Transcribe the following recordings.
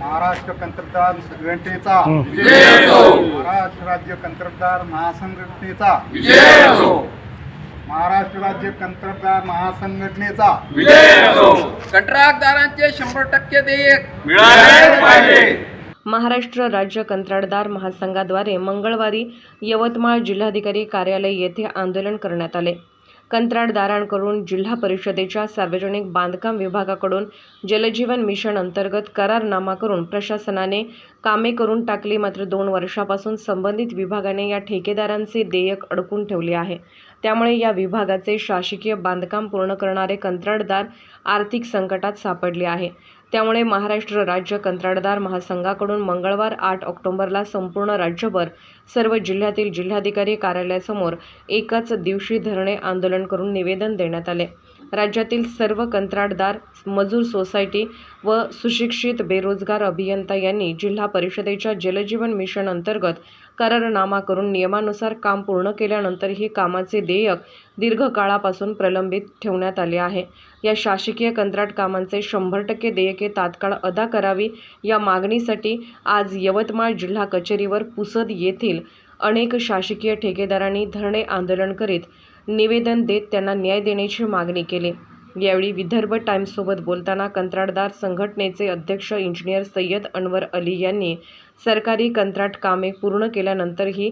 महाराष्ट्र कंत्राटदार संघटनेचा. महाराष्ट्र राज्य कंत्राटदार महासंघटनेचा. महाराष्ट्र राज्य कंत्राटदार महासंघटनेचा. कंत्राटदारांचे शंभर टक्के देयक. महाराष्ट्र राज्य कंत्राटदार महासंघाद्वारे मंगळवारी यवतमाळ जिल्हाधिकारी कार्यालय येथे आंदोलन करण्यात आले. कंत्राटदारांकडून जिल्हा परिषदेच्या सार्वजनिक बांधकाम विभागाकडून जलजीवन मिशन अंतर्गत करारनामा करून प्रशासनाने कामे करून टाकली मात्र दोन वर्षापासून संबंधित विभागाने या ठेकेदारांचे देयक अडकून ठेवले आहे. त्यामुळे या विभागाचे शासकीय बांधकाम पूर्ण करणारे कंत्राटदार आर्थिक संकटात सापडले आहे. त्यामुळे महाराष्ट्र राज्य कंत्राटदार महासंघाकडून मंगळवार आठ ऑक्टोबरला संपूर्ण राज्यभर सर्व जिल्ह्यातील जिल्हाधिकारी कार्यालयासमोर एकाच दिवशी धरणे आंदोलन करून निवेदन देण्यात आले. राज्यातील सर्व कंत्राटदार मजूर सोसायटी व सुशिक्षित बेरोजगार अभियंता यांनी जिल्हा परिषदेच्या जलजीवन मिशन अंतर्गत करारनामा करून नियमानुसार काम पूर्ण केल्यानंतरही कामाचे देयक दीर्घकाळापासून प्रलंबित ठेवण्यात आले आहे. या शासकीय कंत्राट कामांचे शंभर टक्के देयके तात्काळ अदा करावी या मागणीसाठी आज यवतमाळ जिल्हा कचेरीवर पुसद येथील अनेक शासकीय ठेकेदारांनी धरणे आंदोलन करीत निवेदन देत त्यांना न्याय देण्याची मागणी केली. यावेळी विदर्भ टाईम्ससोबत बोलताना कंत्राटदार संघटनेचे अध्यक्ष इंजिनियर सय्यद अनवर अली यांनी सरकारी कंत्राट कामे पूर्ण केल्यानंतरही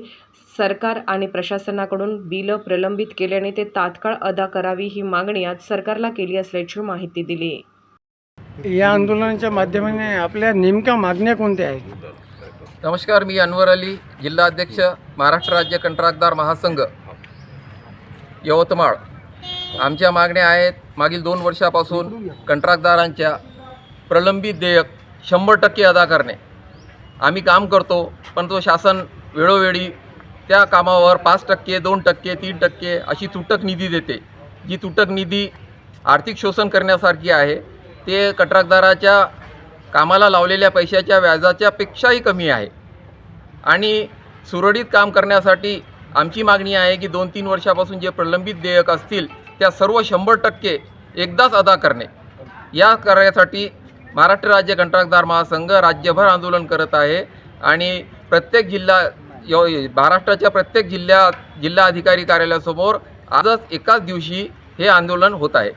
सरकार आणि प्रशासनाकडून बिलं प्रलंबित केल्याने ते तात्काळ अदा करावी ही मागणी आज सरकारला केली असल्याची माहिती दिली. या आंदोलनाच्या माध्यमाने आपल्या नेमक्या मागण्या कोणत्या आहेत? नमस्कार मी अनवर अली जिल्हाध्यक्ष महाराष्ट्र राज्य कंत्राटदार महासंघ यवतमाळ. आमच्या मागण्या आहेत मागील दोन वर्षापासून कंत्राटदारांच्या प्रलंबित देयक शंभर टक्के अदा करणे. आम्ही काम करतो पण तो शासन वेळोवेळी त्या कामावर पाच टक्के दोन टक्के तीन टक्के अशी तुटक निधी देते. जी तुटक निधी आर्थिक शोषण करण्यासारखी आहे ते कंत्राटदाराच्या कामाला लावलेल्या पैशाच्या व्याजाच्या पेक्षाही कमी आहे. आणि सुरळीत काम करण्यासाठी आमची मागणी आहे की दोन तीन वर्षापासून जे प्रलंबित देयक असतील त्या सर्व शंभर टक्के एकदाच अदा करणे. या कार्यासाठी महाराष्ट्र राज्य कंत्राटदार महासंघ राज्यभर आंदोलन करत आहे आणि प्रत्येक जिल्हा यव महाराष्ट्राच्या प्रत्येक जिल्ह्यात जिल्हा अधिकारी कार्यालयासमोर आजच एकाच दिवशी हे आंदोलन होत आहे.